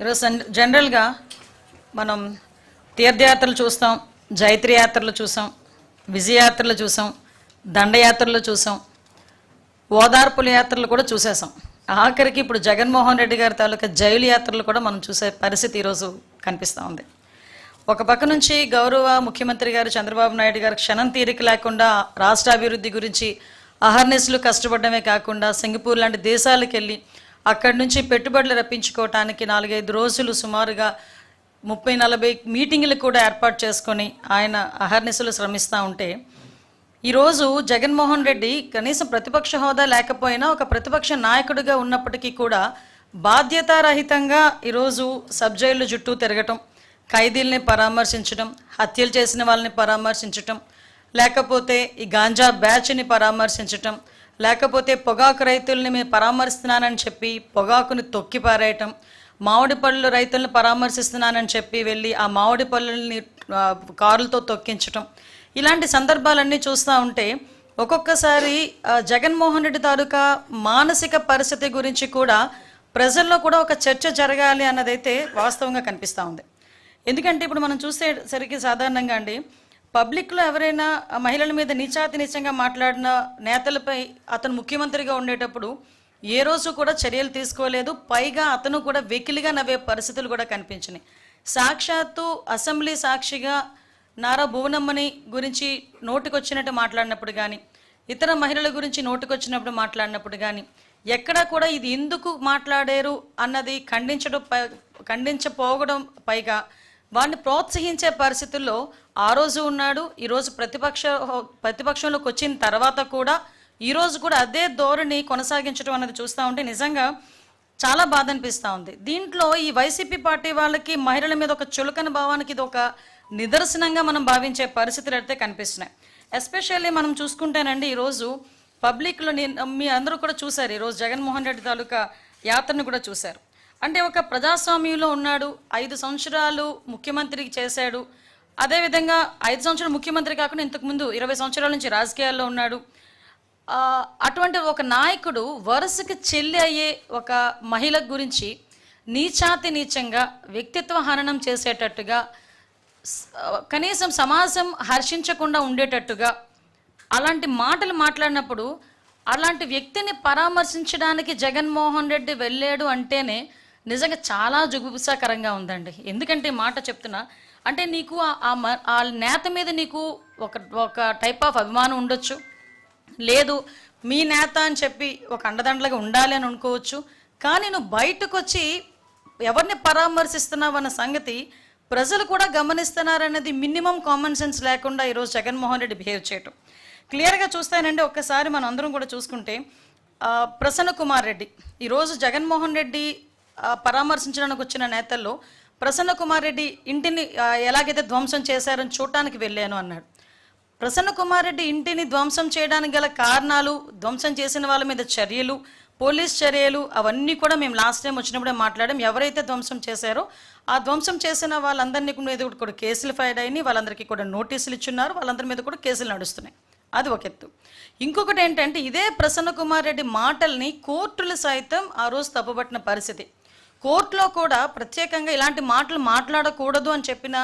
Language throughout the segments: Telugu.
ఈరోజు జనరల్గా మనం తీర్థయాత్రలు చూస్తాం జైత్రి యాత్రలు చూసాం విజయయాత్రలు చూసాం దండయాత్రలు చూసాం ఓదార్పుల యాత్రలు కూడా చూసేసాం ఆఖరికి ఇప్పుడు జగన్మోహన్ రెడ్డి గారి తాలూకా జైలు యాత్రలు కూడా మనం చూసే పరిస్థితి ఈరోజు కనిపిస్తూ ఉంది. ఒక పక్క నుంచి గౌరవ ముఖ్యమంత్రి గారు చంద్రబాబు నాయుడు గారు క్షణం తీరిక లేకుండా రాష్ట్ర అభివృద్ధి గురించి అహర్నిశలు కష్టపడమే కాకుండా సింగపూర్ లాంటి దేశాలకు వెళ్ళి అక్కడి నుంచి పెట్టుబడులు రప్పించుకోవటానికి నాలుగైదు రోజులు సుమారుగా ముప్పై నలభై మీటింగులు కూడా ఏర్పాటు చేసుకొని ఆయన అహర్నిశలు శ్రమిస్తూ ఉంటే ఈరోజు జగన్మోహన్ రెడ్డి కనీసం ప్రతిపక్ష హోదా లేకపోయినా ఒక ప్రతిపక్ష నాయకుడిగా ఉన్నప్పటికీ కూడా బాధ్యతారహితంగా ఈరోజు సబ్ జైలు చుట్టూ తిరగటం ఖైదీల్ని పరామర్శించడం హత్యలు చేసిన వాళ్ళని పరామర్శించటం లేకపోతే ఈ గాంజా బ్యాచ్ని పరామర్శించటం లేకపోతే పొగాకు రైతుల్ని మేము పరామర్శిస్తున్నానని చెప్పి పొగాకుని తొక్కి పారేయటం మామిడి పళ్ళు రైతులను పరామర్శిస్తున్నానని చెప్పి వెళ్ళి ఆ మామిడి పళ్ళని కారులతో తొక్కించటం. ఇలాంటి సందర్భాలన్నీ చూస్తూ ఉంటే ఒక్కొక్కసారి జగన్మోహన్ రెడ్డి తాలూకా మానసిక పరిస్థితి గురించి కూడా ప్రజల్లో కూడా ఒక చర్చ జరగాలి అన్నదైతే వాస్తవంగా కనిపిస్తూ ఉంది. ఎందుకంటే ఇప్పుడు మనం చూసేసరికి సాధారణంగా అండి పబ్లిక్లో ఎవరైనా మహిళల మీద నీచాతి నీచంగా మాట్లాడిన నేతలపై అతను ముఖ్యమంత్రిగా ఉండేటప్పుడు ఏ రోజు కూడా చర్యలు తీసుకోలేదు. పైగా అతను కూడా వెకిలిగా నవ్వే పరిస్థితులు కూడా కనిపించినాయి. సాక్షాత్తు అసెంబ్లీ సాక్షిగా నారా భువనమ్మని గురించి నోటికొచ్చినట్టు మాట్లాడినప్పుడు కానీ ఇతర మహిళల గురించి నోటికొచ్చినప్పుడు మాట్లాడినప్పుడు కానీ ఎక్కడా కూడా ఇది ఎందుకు మాట్లాడారు అన్నది ఖండించడం పై- ఖండించపోవడం పైగా వాడిని ప్రోత్సహించే పరిస్థితుల్లో ఆ రోజు ఉన్నాడు ఈరోజు ప్రతిపక్ష హో- ప్రతిపక్షంలోకి వచ్చిన తర్వాత కూడా ఈరోజు కూడా అదే ధోరణి కొనసాగించడం అనేది చూస్తూ ఉంటే నిజంగా చాలా బాధ అనిపిస్తూ ఉంది. దీంట్లో ఈ వైసీపీ పార్టీ వాళ్ళకి మహిళల మీద ఒక చులకన భావానికి ఇది ఒక నిదర్శనంగా మనం భావించే పరిస్థితులు అయితే కనిపిస్తున్నాయి. ఎస్పెషల్లీ మనం చూసుకుంటేనండి ఈరోజు పబ్లిక్లో నేను మీ అందరూ కూడా చూశారు ఈరోజు జగన్మోహన్ రెడ్డి తాలూకా యాత్రను కూడా చూశారు. అంటే ఒక ప్రజాస్వామ్యంలో ఉన్నాడు ఐదు సంవత్సరాలు ముఖ్యమంత్రి చేశాడు. అదేవిధంగా ఐదు సంవత్సరాలు ముఖ్యమంత్రి కాకుండా ఇంతకుముందు ఇరవై సంవత్సరాల నుంచి రాజకీయాల్లో ఉన్నాడు. అటువంటి ఒక నాయకుడు వరుసకి చెల్లి అయ్యే ఒక మహిళ గురించి నీచాతి నీచంగా వ్యక్తిత్వ హననం చేసేటట్టుగా కనీసం సమాజం హర్షించకుండా ఉండేటట్టుగా అలాంటి మాటలు మాట్లాడినప్పుడు అలాంటి వ్యక్తిని పరామర్శించడానికి జగన్మోహన్ రెడ్డి వెళ్ళాడు అంటేనే నిజంగా చాలా జుగుప్సాకరంగా ఉందండి. ఎందుకంటే మాట చెప్తున్నా అంటే నీకు ఆ- ఆ మ- ఆ నేత మీద నీకు ఒక ఒక టైప్ ఆఫ్ అభిమానం ఉండొచ్చు. లేదు మీ నేత అని చెప్పి ఒక అండదండలుగా ఉండాలి అని అనుకోవచ్చు. కానీ నువ్వు బయటకు వచ్చి ఎవరిని పరామర్శిస్తున్నావు అన్న సంగతి ప్రజలు కూడా గమనిస్తున్నారనేది మినిమం కామన్ సెన్స్ లేకుండా ఈరోజు జగన్మోహన్ రెడ్డి బిహేవ్ చేయటం. క్లియర్గా చూస్తానంటే ఒక్కసారి మనం అందరం కూడా చూసుకుంటే ప్రసన్న కుమార్ రెడ్డి. ఈరోజు జగన్మోహన్ రెడ్డి పరామర్శించడానికి వచ్చిన నేతల్లో ప్రసన్న కుమార్ రెడ్డి ఇంటిని ఎలాగైతే ధ్వంసం చేశారని చూడటానికి వెళ్ళాను అన్నాడు. ప్రసన్న కుమార్ రెడ్డి ఇంటిని ధ్వంసం చేయడానికి గల కారణాలు ధ్వంసం చేసిన వాళ్ళ మీద చర్యలు పోలీస్ చర్యలు అవన్నీ కూడా మేము లాస్ట్ టైం వచ్చినప్పుడే మాట్లాడాం. ఎవరైతే ధ్వంసం చేశారో ఆ ధ్వంసం చేసిన వాళ్ళందరినీ మీద కూడా కేసులు ఫైల్ అయినాయి. వాళ్ళందరికీ కూడా నోటీసులు ఇచ్చున్నారు. వాళ్ళందరి మీద కూడా కేసులు నడుస్తున్నాయి. అది ఒక ఎత్తు. ఇంకొకటి ఏంటంటే ఇదే ప్రసన్న కుమార్ రెడ్డి మాటల్ని కోర్టులు సైతం ఆ రోజు తప్పుబట్టిన పరిస్థితి. కోర్టులో కూడా ప్రత్యేకంగా ఇలాంటి మాటలు మాట్లాడకూడదు అని చెప్పిన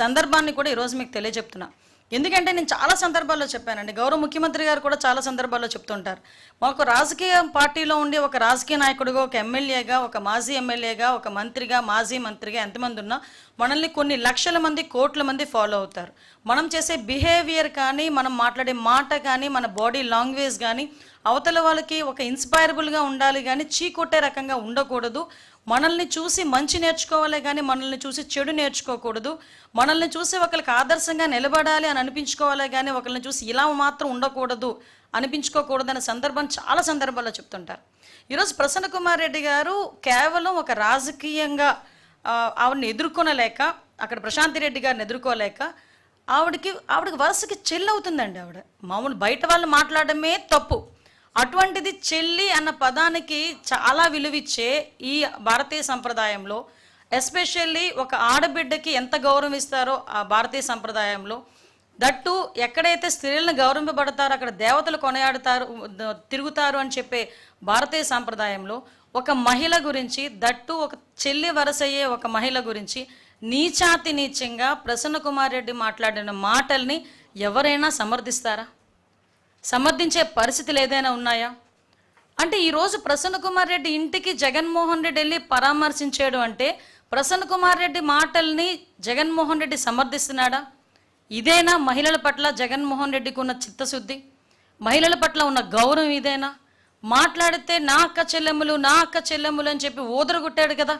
సందర్భాన్ని కూడా ఈరోజు మీకు తెలియజెప్తున్నా. ఎందుకంటే నేను చాలా సందర్భాల్లో చెప్పానండి. గౌరవ ముఖ్యమంత్రి గారు కూడా చాలా సందర్భాల్లో చెప్తుంటారు. మాకు రాజకీయ పార్టీలో ఉండి ఒక రాజకీయ నాయకుడిగా ఒక ఎమ్మెల్యేగా ఒక మాజీ ఎమ్మెల్యేగా ఒక మంత్రిగా మాజీ మంత్రిగా ఎంతమంది ఉన్నా మనల్ని కొన్ని లక్షల మంది కోట్ల మంది ఫాలో అవుతారు. మనం చేసే బిహేవియర్ కానీ మనం మాట్లాడే మాట కానీ మన బాడీ లాంగ్వేజ్ కానీ అవతల వాళ్ళకి ఒక ఇన్స్పైరబుల్గా ఉండాలి కానీ చీకొట్టే రకంగా ఉండకూడదు. మనల్ని చూసి మంచి నేర్చుకోవాలి కానీ మనల్ని చూసి చెడు నేర్చుకోకూడదు. మనల్ని చూసి ఒకరికి ఆదర్శంగా నిలబడాలి అని అనిపించుకోవాలి కానీ ఒకరిని చూసి ఇలా మాత్రం ఉండకూడదు అనిపించుకోకూడదు అనే సందర్భం చాలా సందర్భాల్లో చెప్తుంటారు. ఈరోజు ప్రసన్న కుమార్ రెడ్డి గారు కేవలం ఒక రాజకీయంగా ఆవిడని ఎదుర్కొనలేక అక్కడ ప్రశాంతి రెడ్డి గారిని ఎదుర్కోలేక ఆవిడకి ఆవిడకి వరుసకి చెల్లవుతుందండి ఆవిడ. మామూలు బయట వాళ్ళు మాట్లాడమే తప్పు. అటువంటిది చెల్లి అన్న పదానికి చాలా విలువిచ్చే ఈ భారతీయ సంప్రదాయంలో ఎస్పెషల్లీ ఒక ఆడబిడ్డకి ఎంత గౌరవం ఇస్తారో ఆ భారతీయ సంప్రదాయంలో. దట్టు ఎక్కడైతే స్త్రీలను గౌరవింపబడతారో అక్కడ దేవతలు కొనయాడతారు తిరుగుతారు అని చెప్పే భారతీయ సాంప్రదాయంలో ఒక మహిళ గురించి దట్టు ఒక చెల్లి వరసయ్యే ఒక మహిళ గురించి నీచాతి నీచంగా ప్రసన్న కుమార్ రెడ్డి మాట్లాడిన మాటల్ని ఎవరైనా సమర్థిస్తారా? సమర్థించే పరిస్థితులు ఏదైనా ఉన్నాయా? అంటే ఈరోజు ప్రసన్న కుమార్ రెడ్డి ఇంటికి జగన్మోహన్ రెడ్డి వెళ్ళి పరామర్శించాడు అంటే ప్రసన్న కుమార్ రెడ్డి మాటల్ని జగన్మోహన్ రెడ్డి సమర్థిస్తున్నాడా? ఇదేనా మహిళల పట్ల జగన్మోహన్ రెడ్డికి ఉన్న చిత్తశుద్ధి? మహిళల పట్ల ఉన్న గౌరవం ఇదేనా? మాట్లాడితే నా అక్క చెల్లెమ్మలు నా అక్క చెల్లెమ్మలు అని చెప్పి ఊదరగొట్టాడు కదా.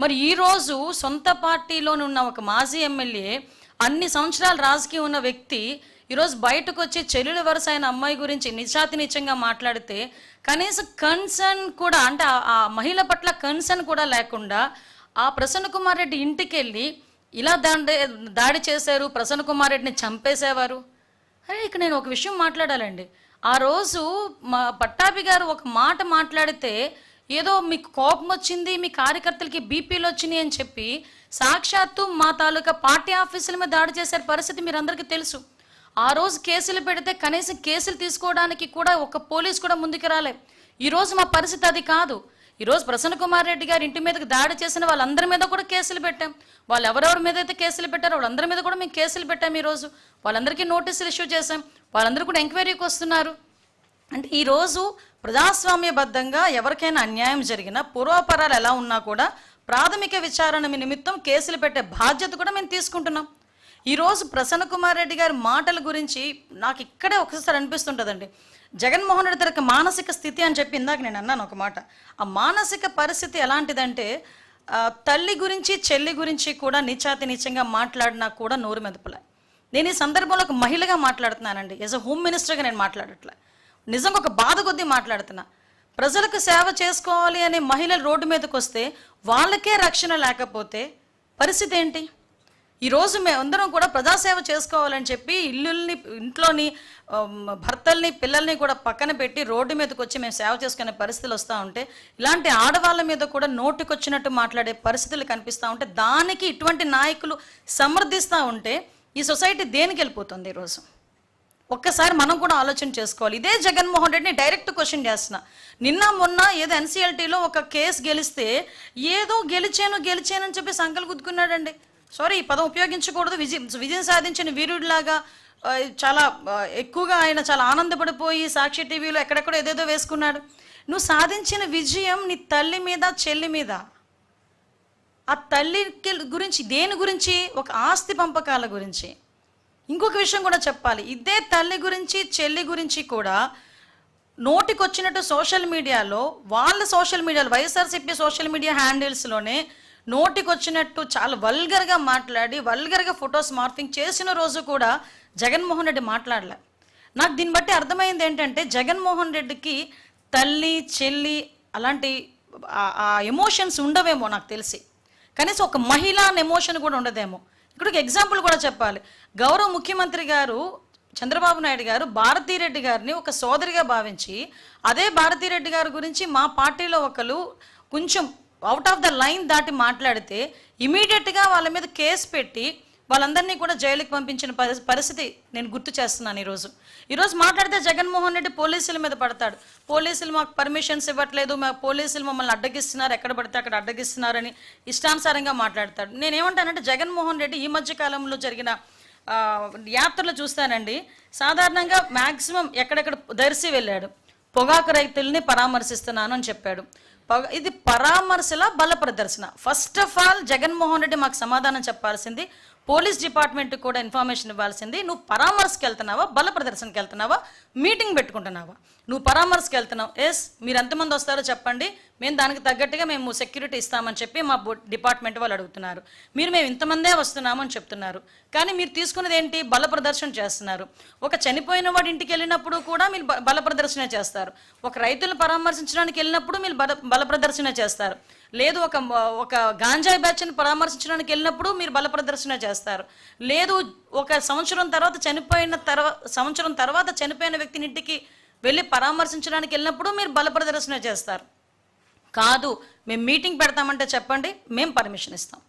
మరి ఈరోజు సొంత పార్టీలోనున్న ఒక మాజీ ఎమ్మెల్యే అన్ని సంవత్సరాలు రాజకీయం ఉన్న వ్యక్తి ఈరోజు బయటకు వచ్చి చెల్లెల వరుస అయిన అమ్మాయి గురించి నిజాతి నిజంగా మాట్లాడితే కనీసం కన్సర్న్ కూడా అంటే ఆ- మహిళ పట్ల కన్సర్న్ కూడా లేకుండా ఆ ప్రసన్న కుమార్ రెడ్డి ఇంటికి వెళ్ళి ఇలా దాడి దాడి చేశారు ప్రసన్న కుమార్ రెడ్డిని చంపేసేవారు. అరే ఇక నేను ఒక విషయం మాట్లాడాలండి. ఆ రోజు మా పట్టాభి గారు ఒక మాట మాట్లాడితే ఏదో మీకు కోపం వచ్చింది మీ కార్యకర్తలకి బీపీలు వచ్చినాయి అని చెప్పి సాక్షాత్తు మా తాలూకా పార్టీ ఆఫీసుల మీద దాడి చేసే పరిస్థితి మీరు అందరికీ తెలుసు. ఆ రోజు కేసులు పెడితే కనీసం కేసులు తీసుకోవడానికి కూడా ఒక పోలీస్ కూడా ముందుకు రాలే. ఈరోజు మా పరిస్థితి అది కాదు. ఈరోజు ప్రసన్న కుమార్ రెడ్డి గారి ఇంటి మీదకి దాడి చేసిన వాళ్ళందరి మీద కూడా కేసులు పెట్టాం. వాళ్ళు ఎవరెవరి మీద అయితే కేసులు పెట్టారో వాళ్ళందరి మీద కూడా మేము కేసులు పెట్టాం ఈరోజు వాళ్ళందరికీ నోటీసులు ఇష్యూ చేశాం. వాళ్ళందరూ కూడా ఎంక్వైరీకి వస్తున్నారు. అంటే ఈరోజు ప్రజాస్వామ్యబద్ధంగా ఎవరికైనా అన్యాయం జరిగినా పూర్వాపరాలు ఎలా ఉన్నా కూడా ప్రాథమిక విచారణ నిమిత్తం కేసులు పెట్టే బాధ్యత కూడా మేము తీసుకుంటున్నాం. ఈరోజు ప్రసన్న కుమార్ రెడ్డి గారి మాటల గురించి నాకు ఇక్కడే ఒకసారి అనిపిస్తుంటుందండి. జగన్మోహన్ రెడ్డి తనకి మానసిక స్థితి అని చెప్పి ఇందాక నేను అన్నాను ఒక మాట. ఆ మానసిక పరిస్థితి ఎలాంటిదంటే తల్లి గురించి చెల్లి గురించి కూడా నిచాతి నీచంగా మాట్లాడినా కూడా నోరు మెదపలే. నేను ఈ సందర్భంలో ఒక మహిళగా మాట్లాడుతున్నానండి. యాజ్ అ హోమ్ మినిస్టర్గా నేను మాట్లాడట్లే. నిజంగా ఒక బాధ కొద్దీ మాట్లాడుతున్నా. ప్రజలకు సేవ చేసుకోవాలి అనే మహిళలు రోడ్డు మీదకి వస్తే వాళ్ళకే రక్షణ లేకపోతే పరిస్థితి ఏంటి? ఈరోజు మేమందరం కూడా ప్రజాసేవ చేసుకోవాలని చెప్పి ఇల్లుల్ని ఇంట్లోని భర్తల్ని పిల్లల్ని కూడా పక్కన పెట్టి రోడ్డు మీదకి వచ్చి మేము సేవ చేసుకునే పరిస్థితులు వస్తూ ఉంటే ఇలాంటి ఆడవాళ్ళ మీద కూడా నోటికొచ్చినట్టు మాట్లాడే పరిస్థితులు కనిపిస్తూ ఉంటే దానికి ఇటువంటి నాయకులు సమర్థిస్తూ ఉంటే ఈ సొసైటీ దేనికి వెళ్ళిపోతుంది ఈరోజు ఒక్కసారి మనం కూడా ఆలోచన చేసుకోవాలి. ఇదే జగన్మోహన్ రెడ్డిని డైరెక్ట్ క్వశ్చన్ చేస్తున్నా. నిన్న మొన్న ఏదో ఎన్సీఎల్టీలో ఒక కేసు గెలిస్తే ఏదో గెలిచాను గెలిచానని అని చెప్పి సంకలు గుద్దుకున్నాడండి. సారీ ఈ పదం ఉపయోగించకూడదు. విజయం విజయం సాధించిన వీరుడిలాగా చాలా ఎక్కువగా ఆయన చాలా ఆనందపడిపోయి సాక్షి టీవీలో ఎక్కడెక్కడ ఏదేదో వేసుకున్నాడు. నువ్వు సాధించిన విజయం నీ తల్లి మీద చెల్లి మీద. ఆ తల్లికి గురించి దేని గురించి? ఒక ఆస్తి పంపకాల గురించి. ఇంకొక విషయం కూడా చెప్పాలి. ఇదే తల్లి గురించి చెల్లి గురించి కూడా నోటికొచ్చినట్టు సోషల్ మీడియాలో వాళ్ళ సోషల్ మీడియాలో వైఎస్ఆర్సీపీ సోషల్ మీడియా హ్యాండిల్స్లోనే నోటికొచ్చినట్టు చాలా వల్గర్గా మాట్లాడి వల్గర్గా ఫొటోస్ మార్ఫింగ్ చేసిన రోజు కూడా జగన్మోహన్ రెడ్డి మాట్లాడలే. నాకు దీన్ని బట్టి అర్థమైంది ఏంటంటే జగన్మోహన్ రెడ్డికి తల్లి చెల్లి అలాంటి ఆ- ఎమోషన్స్ ఉండవేమో నాకు తెలిసి. కనీసం ఒక మహిళ అనే ఎమోషన్ కూడా ఉండదేమో. ఇక్కడికి ఎగ్జాంపుల్ కూడా చెప్పాలి. గౌరవ ముఖ్యమంత్రి గారు చంద్రబాబు నాయుడు గారు భారతీరెడ్డి గారిని ఒక సోదరిగా భావించి అదే భారతీరెడ్డి గారి గురించి మా పార్టీలో ఒకరు కొంచెం అవుట్ ఆఫ్ ద లైన్ దాటి మాట్లాడితే ఇమీడియట్గా వాళ్ళ మీద కేసు పెట్టి వాళ్ళందరినీ కూడా జైలుకి పంపించిన పరి- పరిస్థితి నేను గుర్తు చేస్తున్నాను ఈరోజు ఈరోజు మాట్లాడితే జగన్మోహన్ రెడ్డి పోలీసుల మీద పడతాడు. పోలీసులు మాకు పర్మిషన్స్ ఇవ్వట్లేదు మా పోలీసులు మమ్మల్ని అడ్డగిస్తున్నారు ఎక్కడ పడితే అక్కడ అడ్డగిస్తున్నారని ఇష్టానుసారంగా మాట్లాడతాడు. నేనేమంటానంటే జగన్మోహన్ రెడ్డి ఈ మధ్య కాలంలో జరిగిన యాత్రలు చూస్తానండి. సాధారణంగా మ్యాక్సిమం ఎక్కడెక్కడ దర్శి వెళ్ళాడు. పొగాకు రైతుల్ని పరామర్శిస్తున్నాను అని చెప్పాడు. ఇది పరామర్శల బల ప్రదర్శన first of all Jaganmohan Reddy మాకు సమాధానం చెప్పాల్సింది పోలీస్ డిపార్ట్మెంట్ కూడా ఇన్ఫర్మేషన్ ఇవ్వాల్సింది నువ్వు పరామర్శకి వెళ్తున్నావా బల ప్రదర్శనకి వెళ్తున్నావా మీటింగ్ పెట్టుకుంటున్నావా? నువ్వు పరామర్శకి వెళ్తున్నావు ఎస్ మీరు ఎంతమంది వస్తారో చెప్పండి మేము దానికి తగ్గట్టుగా మేము సెక్యూరిటీ ఇస్తామని చెప్పి మా డిపార్ట్మెంట్ వాళ్ళు అడుగుతున్నారు. మీరు మేము ఇంతమందే వస్తున్నామని చెప్తున్నారు. కానీ మీరు తీసుకున్నది ఏంటి బల ప్రదర్శన చేస్తున్నారు. ఒక చనిపోయిన వాడి ఇంటికి వెళ్ళినప్పుడు కూడా మీరు బల ప్రదర్శన చేస్తారు. ఒక రైతులను పరామర్శించడానికి వెళ్ళినప్పుడు మీరు బల బల ప్రదర్శన చేస్తారు. లేదు ఒక ఒక గాంజాయి బ్యాచ్ని పరామర్శించడానికి వెళ్ళినప్పుడు మీరు బల ప్రదర్శన చేస్తారు. లేదు ఒక సంవత్సరం తర్వాత చనిపోయిన తర్వాత సంవత్సరం తర్వాత చనిపోయిన వ్యక్తిని ఇంటికి వెళ్ళి పరామర్శించడానికి వెళ్ళినప్పుడు మీరు బల ప్రదర్శన చేస్తారు. కాదు మేము మీటింగ్ పెడతామంటే చెప్పండి మేము పర్మిషన్ ఇస్తాం.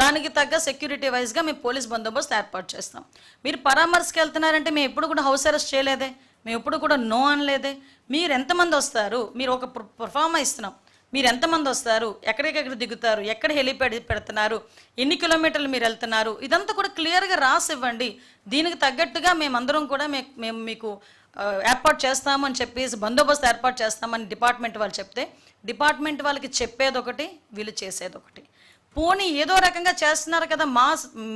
దానికి తగ్గ సెక్యూరిటీ వైజ్గా మేము పోలీస్ బందోబస్తు ఏర్పాటు చేస్తాం. మీరు పరామర్శకి వెళ్తున్నారంటే మేము ఎప్పుడు కూడా హౌస్ అరెస్ట్ చేయలేదే మేము ఎప్పుడు కూడా నో అనలేదే. మీరు ఎంతమంది వస్తారు? మీరు ఒక పర్ఫార్మా ఇస్తున్నాం. మీరు ఎంతమంది వస్తారు? ఎక్కడికెక్కడ దిగుతారు? ఎక్కడ హెలిప్యాడ్ పెడుతున్నారు? ఎన్ని కిలోమీటర్లు మీరు వెళ్తున్నారు? ఇదంతా కూడా క్లియర్గా రాసి ఇవ్వండి దీనికి తగ్గట్టుగా మేమందరం కూడా మేము మీకు ఏర్పాటు చేస్తామని చెప్పేసి బందోబస్తు ఏర్పాటు చేస్తామని డిపార్ట్మెంట్ వాళ్ళు చెప్తే డిపార్ట్మెంట్ వాళ్ళకి చెప్పేది ఒకటి వీళ్ళు చేసేది ఒకటి పోనీ ఏదో రకంగా చేస్తున్నారు కదా మా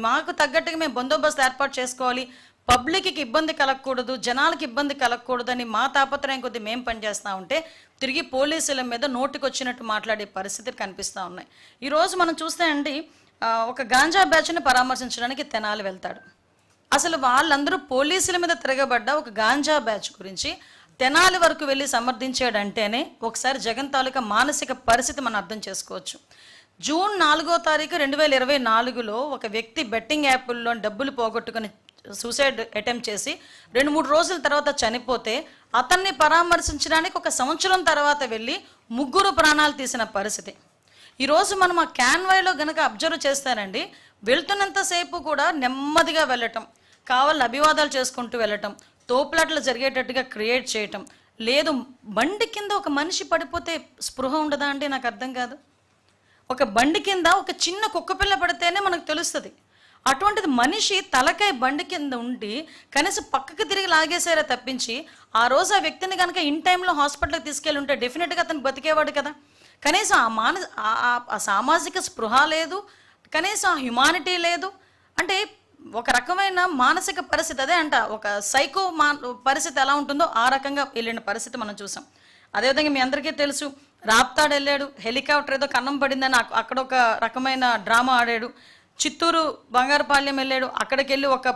మాకు తగ్గట్టుగా మేము బందోబస్తు ఏర్పాటు చేసుకోవాలి పబ్లిక్కి ఇబ్బంది కలగకూడదు జనాలకి ఇబ్బంది కలగకూడదని మా తాపత్రయం కొద్ది మేము పనిచేస్తూ ఉంటే తిరిగి పోలీసుల మీద నోటికొచ్చినట్టు మాట్లాడే పరిస్థితులు కనిపిస్తూ ఉన్నాయి. ఈరోజు మనం చూస్తే అండి ఒక గాంజా బ్యాచ్ని పరామర్శించడానికి తెనాలి వెళ్తాడు. అసలు వాళ్ళందరూ పోలీసుల మీద తిరగబడ్డ ఒక గాంజా బ్యాచ్ గురించి తెనాలి వరకు వెళ్ళి సమర్థించాడంటేనే ఒకసారి జగన్ తాలూకా మానసిక పరిస్థితి మనం అర్థం చేసుకోవచ్చు. జూన్ నాలుగో తారీఖు రెండు వేల ఇరవై నాలుగులో ఒక వ్యక్తి బెట్టింగ్ యాప్ల్లో డబ్బులు పోగొట్టుకుని సూసైడ్ అటెంప్ట్ చేసి రెండు మూడు రోజుల తర్వాత చనిపోతే అతన్ని పరామర్శించడానికి ఒక సంవత్సరం తర్వాత వెళ్ళి ముగ్గురు ప్రాణాలు తీసిన పరిస్థితి. ఈరోజు మనం ఆ క్యాన్వాయ్లో గనక అబ్జర్వ్ చేస్తారండి వెళ్తున్నంతసేపు కూడా నెమ్మదిగా వెళ్ళటం కావాలి అభివాదాలు చేసుకుంటూ వెళ్ళటం తోపులాట్లు జరిగేటట్టుగా క్రియేట్ చేయటం లేదు బండి కింద ఒక మనిషి పడిపోతే స్పృహ ఉండదా అండి? నాకు అర్థం కాదు. ఒక బండి కింద ఒక చిన్న కుక్కపిల్ల పడితేనే మనకు తెలుస్తుంది. అటువంటిది మనిషి తలకాయ బండి కింద ఉండి కనీసం పక్కకి తిరిగి లాగేశారే తప్పించి ఆ రోజు ఆ వ్యక్తిని కనుక ఇన్ టైంలో హాస్పిటల్కి తీసుకెళ్ళి ఉంటే డెఫినెట్గా అతను బతికేవాడు కదా. కనీసం ఆ మాన ఆ- ఆ- సామాజిక స్పృహ లేదు కనీసం ఆ హ్యుమానిటీ లేదు. అంటే ఒక రకమైన మానసిక పరిస్థితి అదే అంట. ఒక సైకో మా పరిస్థితి ఎలా ఉంటుందో ఆ రకంగా వెళ్ళిన పరిస్థితి మనం చూసాం. అదేవిధంగా మీ అందరికీ తెలుసు రాప్తాడు వెళ్ళాడు హెలికాప్టర్ ఏదో కన్నం పడిందని అక్కడ ఒక రకమైన డ్రామా ఆడాడు. చిత్తూరు బంగారపాలెం వెళ్ళాడు అక్కడికి వెళ్ళి ఒక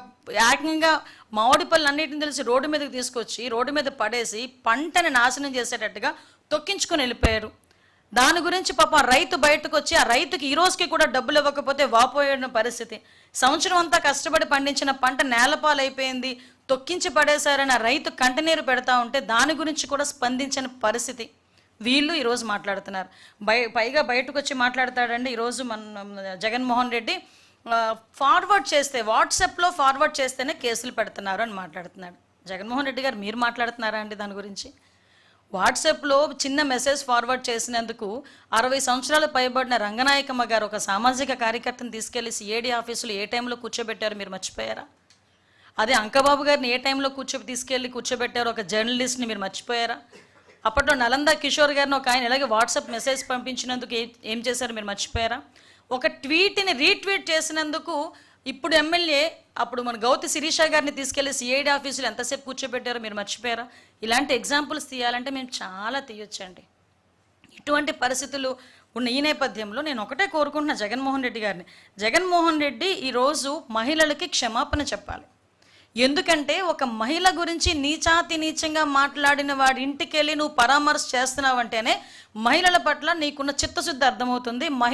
ఏకంగా మామిడి పళ్ళు అన్నిటిని తెలిసి రోడ్డు మీదకి తీసుకొచ్చి రోడ్డు మీద పడేసి పంటని నాశనం చేసేటట్టుగా తొక్కించుకొని వెళ్ళిపోయారు. దాని గురించి పాప రైతు బయటకు వచ్చి ఆ రైతుకి ఈ రోజుకి కూడా డబ్బులు ఇవ్వకపోతే వాపోయిన పరిస్థితి. సంవత్సరం అంతా కష్టపడి పండించిన పంట నేలపాలైపోయింది తొక్కించి పడేశారని ఆ రైతు కంటనీరు పెడతా ఉంటే దాని గురించి కూడా స్పందించిన పరిస్థితి. వీళ్ళు ఈరోజు మాట్లాడుతున్నారు. బయ పైగా బయటకు వచ్చి మాట్లాడతాడండి ఈరోజు మన జగన్మోహన్ రెడ్డి ఫార్వర్డ్ చేస్తే వాట్సాప్లో ఫార్వర్డ్ చేస్తేనే కేసులు పెడుతున్నారు అని మాట్లాడుతున్నాడు. జగన్మోహన్ రెడ్డి గారు మీరు మాట్లాడుతున్నారా అండి దాని గురించి? వాట్సాప్లో చిన్న మెసేజ్ ఫార్వర్డ్ చేసినందుకు అరవై సంవత్సరాలు పైబడిన రంగనాయకమ్మ గారు ఒక సామాజిక కార్యకర్తను తీసుకెళ్ళి సిఐడి ఆఫీసులో ఏ టైంలో కూర్చోబెట్టారు మీరు మర్చిపోయారా? అదే అంకబాబు గారిని ఏ టైంలో కూర్చో తీసుకెళ్ళి కూర్చోబెట్టారు ఒక జర్నలిస్ట్ని మీరు మర్చిపోయారా? అప్పట్లో నలంద కిషోర్ గారిని ఒక ఆయన ఇలాగే వాట్సాప్ మెసేజ్ పంపించినందుకు ఏం చేశారు మీరు మర్చిపోయారా? ఒక ట్వీట్ని రీట్వీట్ చేసినందుకు ఇప్పుడు ఎమ్మెల్యే అప్పుడు మన గౌతి శిరీష గారిని తీసుకెళ్ళి సిఐడి ఆఫీసులో ఎంతసేపు కూర్చోబెట్టారో మీరు మర్చిపోయారా? ఇలాంటి ఎగ్జాంపుల్స్ తీయాలంటే మేము చాలా తీయొచ్చండి. ఇటువంటి పరిస్థితులు ఉన్న ఈ నేపథ్యంలో నేను ఒకటే కోరుకుంటున్నా జగన్మోహన్ రెడ్డి గారిని. జగన్మోహన్ రెడ్డి ఈరోజు మహిళలకి క్షమాపణ చెప్పాలి. ఎందుకంటే ఒక మహిళ గురించి నీచాతి నీచంగా మాట్లాడిన వాడి ఇంటికి వెళ్ళి నువ్వు పరామర్శ చేస్తున్నావంటేనే మహిళల పట్ల నీకున్న చిత్తశుద్ధి అర్థమవుతుంది. మహిళ